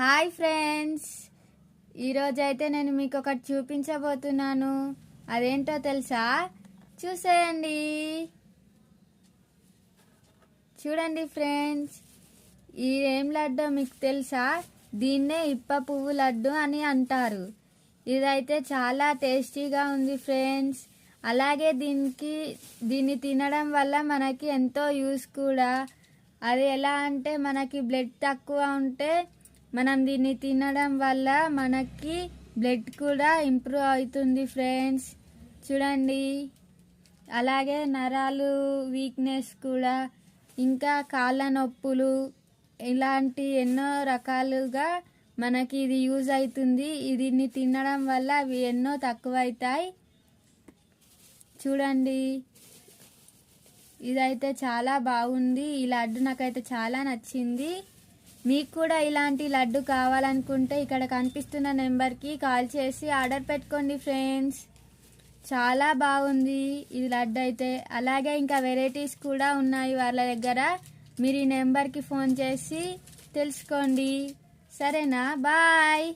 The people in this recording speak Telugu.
Hi friends. ఈరోజైతే నేను మీకు ఒకటి చూపించబోతున్నాను. అదేంటో తెలుసా? చూసేయండి. చూడండి ఫ్రెండ్స్. ఇదేం ఏం లడ్డో మీకు తెలుసా? దీన్నే ఇప్ప పువ్వు లడ్డు అని అంటారు. ఇదైతే చాలా టేస్టీగా ఉంది ఫ్రెండ్స్. అలాగే దీనికి దీన్ని తినడం వల్ల మనకి ఎంతో యూస్ కూడా. అది ఎలా అంటే మనకి బ్లడ్ తక్కువ ఉంటే మనం దీన్ని తినడం వల్ల మనకి బ్లడ్ కూడా ఇంప్రూవ్ అవుతుంది ఫ్రెండ్స్. చూడండి. అలాగే నరాలు వీక్నెస్ కూడా ఇంకా కాళ్ళ నొప్పులు ఇలాంటి ఎన్నో రకాలుగా మనకి ఇది యూజ్ అవుతుంది. దీన్ని తినడం వల్ల అవి ఎన్నో తక్కువ అవుతాయి చూడండి. ఇదైతే చాలా బాగుంది. ఈ లడ్డు నాకైతే చాలా నచ్చింది. మీకు కూడా ఇలాంటి లడ్డు కావాలనుకుంటే ఇక్కడ కనిపిస్తున్న నెంబర్కి కాల్ చేసి ఆర్డర్ పెట్టుకోండి ఫ్రెండ్స్. చాలా బాగుంది ఇది లడ్డు అయితే. అలాగే ఇంకా వెరైటీస్ కూడా ఉన్నాయి వాళ్ళ దగ్గర. మీరు ఈ నెంబర్కి ఫోన్ చేసి తెలుసుకోండి. సరేనా? బాయ్.